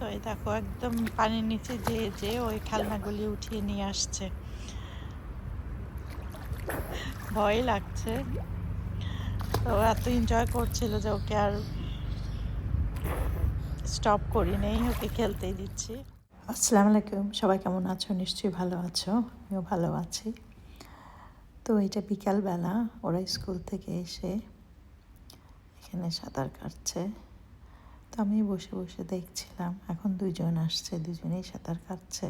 তো এই দেখো, একদম পানির নিচে যে যে ওই খেলনাগুলি উঠিয়ে নিয়ে আসছে। ভয় লাগছে। তো এত এনজয় করছিল যে ওকে আর স্টপ করি নেই, ওকে খেলতেই দিচ্ছি। আসসালামু আলাইকুম, সবাই কেমন আছো? নিশ্চয়ই ভালো আছো, আমিও ভালো আছি। তো এটা বিকালবেলা ওরা স্কুল থেকে এসে এখানে সাঁতার কাটছে। আমি বসে বসে দেখছিলাম। এখন দুজন আসছে, দুজনেই সাঁতার কাটছে।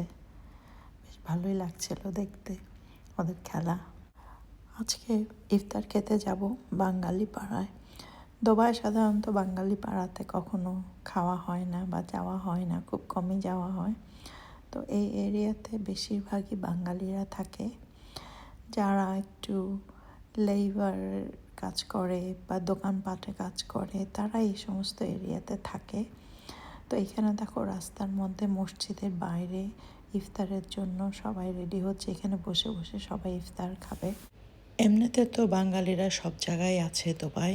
বেশ ভালোই লাগছিল দেখতে, ওদের খেলা। আজকে ইফতার খেতে যাব বাঙালি পাড়ায়। দুবাই সাধারণত বাঙালি পাড়াতে কখনো খাওয়া হয় না বা যাওয়া হয় না, খুব কমই যাওয়া হয়। তো এই এরিয়াতে বেশিরভাগই বাঙালিরা থাকে। যারা একটু লেবার কাজ করে বা দোকানপাটে কাজ করে তারা এই সমস্ত এরিয়াতে থাকে। তো এখানে দেখো রাস্তার মধ্যে মসজিদের বাইরে ইফতারের জন্য সবাই রেডি হচ্ছে, এখানে বসে বসে সবাই ইফতার খাবে। এমনিতে তো বাঙালিরা সব জায়গায় আছে দুবাই।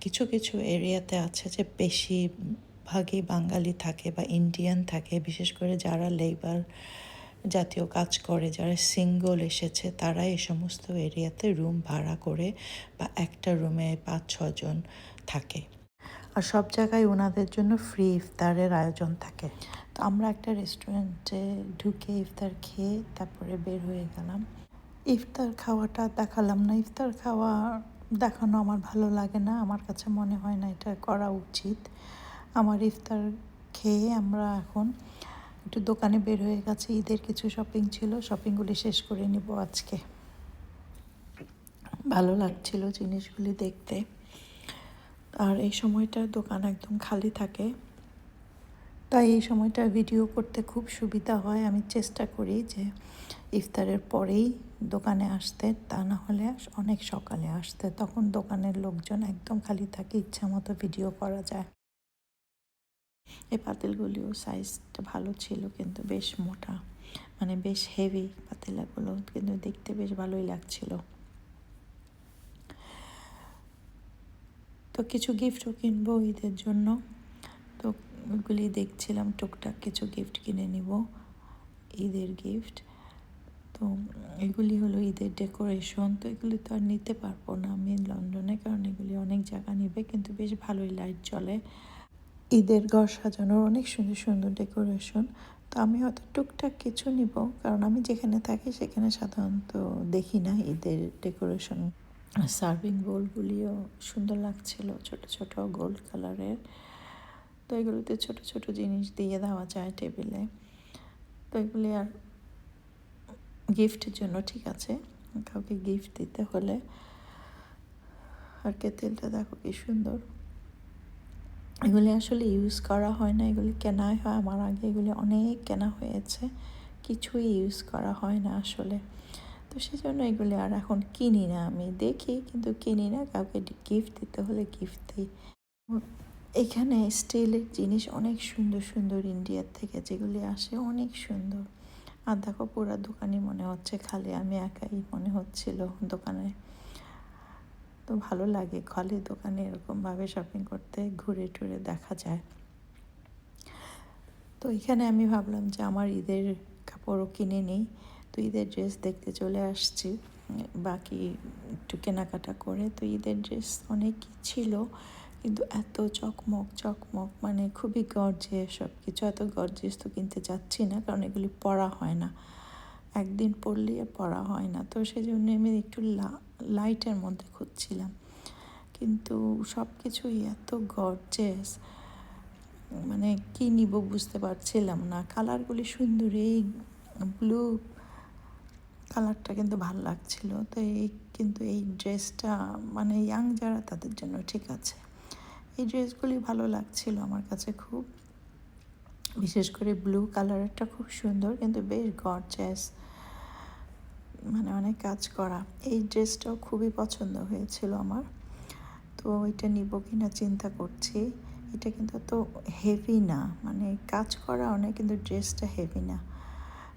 কিছু কিছু এরিয়াতে আছে যে বেশিরভাগই বাঙালি থাকে বা ইন্ডিয়ান থাকে, বিশেষ করে যারা লেবার জাতীয় কাজ করে, যারা সিঙ্গল এসেছে, তারা এই সমস্ত এরিয়াতে রুম ভাড়া করে বা একটা রুমে পাঁচ ছজন থাকে। আর সব জায়গায় ওনাদের জন্য ফ্রি ইফতারের আয়োজন থাকে। তো আমরা একটা রেস্টুরেন্টে ঢুকে ইফতার খেয়ে তারপরে বের হয়ে গেলাম। ইফতার খাওয়াটা দেখালাম না। ইফতার খাওয়া দেখানো আমার ভালো লাগে না। আমার কাছে মনে হয় না এটা করা উচিত। আমার ইফতার খেয়ে আমরা এখন একটু দোকানে বের হয়ে গেছে, ঈদের কিছু শপিং ছিল শপিংগুলি শেষ করে নিব আজকে। ভালো লাগছিল জিনিসগুলি দেখতে। আর এই সময়টা দোকান একদম খালি থাকে। তাই এই সময়টা ভিডিও করতে খুব সুবিধা হয়। আমি চেষ্টা করি যে ইফতারের পরেই দোকানে আসতে, তা না হলে অনেক সকালে আসতে। তখন দোকানের লোকজন একদম খালি থাকে, ইচ্ছা মতো ভিডিও করা যায়। এই পাতিলগুলিও সাইজটা ভালো ছিল কিন্তু বেশ মোটা। মানে বেশ হেভি পাতিলাগুলো কিন্তু দেখতে বেশ ভালোই লাগছিল। তো কিছু গিফটও কিনবো ঈদের জন্য। তো ওগুলি দেখছিলাম, টুকটাক কিছু গিফট কিনে নিব, ঈদের গিফট তো এগুলি হলো ঈদের ডেকোরেশন তো এগুলি তো আর নিতে পারব না আমি লন্ডনে, কারণ এগুলি অনেক জায়গা নিবে, কিন্তু বেশ ভালোই লাইট জ্বলে। ঈদের ঘর সাজানোর অনেক সুন্দর সুন্দর ডেকোরেশন। তো আমি হয়তো টুকটাক কিছু নিব, কারণ আমি যেখানে থাকি সেখানে সাধারণত দেখি না ঈদের ডেকোরেশন। সার্ভিং বোলগুলিও সুন্দর লাগছিল, ছোট ছোট গোল্ড কালারের। তো এগুলোতে ছোট ছোট জিনিস দিয়ে দেওয়া যায় টেবিলে। তো এগুলি আর গিফটের জন্য ঠিক আছে, কাউকে গিফট দিতে হলে। আর কেতেলটা দেখো কি সুন্দর। এগুলি আসলে ইউজ করা হয় না, এগুলি কেনাই হয়। আমার আগে এগুলি অনেক কেনা হয়েছে, কিছুই ইউজ করা হয় না আসলে। তো সেই জন্য এগুলি আর এখন কিনি না আমি। দেখি, কিন্তু কিনি না। কাউকে গিফট দিতে হলে গিফট দিই। এখানে স্টিলের জিনিস অনেক সুন্দর সুন্দর ইন্ডিয়ার থেকে যেগুলি আসে অনেক সুন্দর। আর দেখো পুরো দোকানই মনে হচ্ছে খালি, আমি একাই মনে হচ্ছিল দোকানে। তো ভালো লাগে খালি দোকানে এরকমভাবে শপিং করতে ঘুরে টুরে দেখা যায়। তো এখানে আমি ভাবলাম যে আমার ঈদের কাপড়ও কিনে নিই, তো ঈদের ড্রেস দেখতে চলে আসছি। বাকি একটু কেনাকাটা করে তো ঈদের ড্রেস অনেকই ছিল, কিন্তু এত চকমক চকমক মানে খুবই গর্জিয়াস সব কিছু এত গর্জিয়াস তো কিনতে যাচ্ছি না, কারণ এগুলি পরা হয় না। একদিন আর পরা হয় না। তো সেই জন্য আমি একটু লাইটের মধ্যে খুঁজছিলাম। কিন্তু সব কিছুই এত গর্জেস মানে কী নিব বুঝতে পারছিলাম না। কালারগুলি সুন্দর এই ব্লু কালারটা কিন্তু ভালো লাগছিল। তো এই কিন্তু এই ড্রেসটা মানে ইয়াং যারা তাদের জন্য ঠিক আছে। এই ড্রেসগুলি ভালো লাগছিল আমার কাছে খুব। বিশেষ করে ব্লু কালারেরটা খুব সুন্দর, কিন্তু বেশ গর্জাস মানে অনেক কাজ করা। এই ড্রেসটাও খুবই পছন্দ হয়েছিল আমার। তো এটা নিব কি না চিন্তা করছি। এটা কিন্তু তো হেভি না। মানে কাজ করা অনেক, কিন্তু ড্রেসটা হেভি না।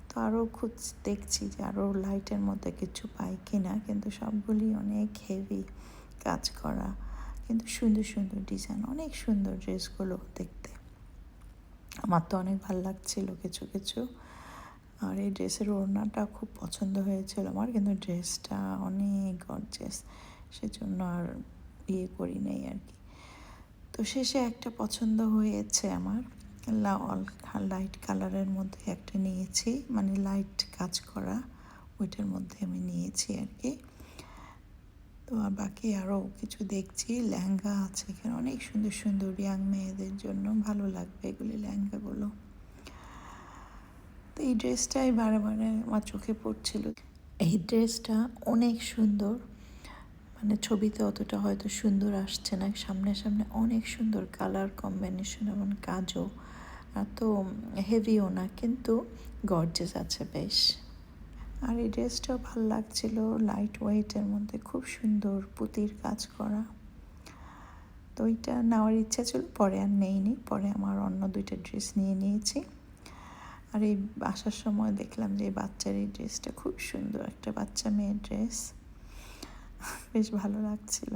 তো আরও খুঁজ দেখছি যে আরও লাইটের মধ্যে কিছু পাই কি না কিন্তু সবগুলি অনেক হেভি কাজ করা। কিন্তু সুন্দর সুন্দর ডিজাইন অনেক সুন্দর ড্রেসগুলো দেখতে। আমার তো অনেক ভালো লাগছিল কিছু কিছু। আর এই ড্রেসের ওড়নাটা খুব পছন্দ হয়েছিল আমার, কিন্তু ড্রেসটা অনেক গর্জেস সেজন্য আর ইয়ে করি নাই আর কি। তো শেষে একটা পছন্দ হয়েছে আমার লাইট কালারের মধ্যে একটা নিয়েছি মানে লাইট কাজ করা, ওইটার মধ্যে আমি নিয়েছি আর কি। তো আর বাকি আরও কিছু দেখছি, লেহেঙ্গা আছে এখানে, অনেক সুন্দর সুন্দর ইয়াং মেয়েদের জন্য, ভালো লাগবে এগুলি লেহেঙ্গাগুলো। এই ড্রেসটাই বারে বারে আমার চোখে পড়ছিল। এই ড্রেসটা অনেক সুন্দর। মানে ছবিতে অতটা হয়তো সুন্দর আসছে না। সামনে সামনে অনেক সুন্দর কালার কম্বিনেশন এবং কাজও। তো হেভিও না, কিন্তু গর্জেস আছে বেশ। আর এই ড্রেসটাও ভালো লাগছিল লাইট ওয়েটের মধ্যে। খুব সুন্দর পুঁতির কাজ করা। তো ওইটা নেওয়ার ইচ্ছা ছিল, পরে আর নেইনি। পরে আমার অন্য দুইটা ড্রেস নিয়ে নিয়েছি। আর এই আসার সময় দেখলাম যে বাচ্চার এই ড্রেসটা খুব সুন্দর, একটা বাচ্চা মেয়ের ড্রেস। বেশ ভালো লাগছিল।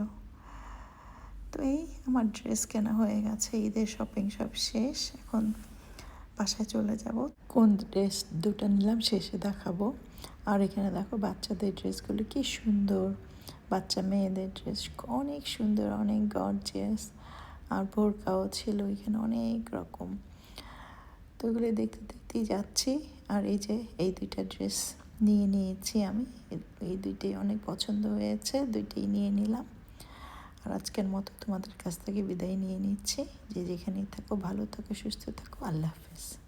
তো এই আমার ড্রেস কেনা হয়ে গেছে, ঈদের শপিং সব শেষ। এখন বাসায় চলে যাব। কোন ড্রেস দুটো নিলাম, শেষে দেখাবো। আর এখানে দেখো বাচ্চাদের ড্রেসগুলো কি সুন্দর। বাচ্চা মেয়েদের ড্রেস অনেক সুন্দর, অনেক গর্জিয়াস আর বোরকাও ছিল, এখানে অনেক রকম। তো এগুলো দেখতে দেখতেই যাচ্ছি। আর এই যে, এই দুইটা ড্রেস নিয়ে নিয়েছি আমি। এই দুইটাই অনেক পছন্দ হয়েছে, দুইটাই নিয়ে নিলাম। আর আজকের মতো তোমাদের কাছ থেকে বিদায় নিয়ে নিচ্ছি। যে যেখানেই থাকো, ভালো থাকো, সুস্থ থাকো, আল্লাহ হাফেজ।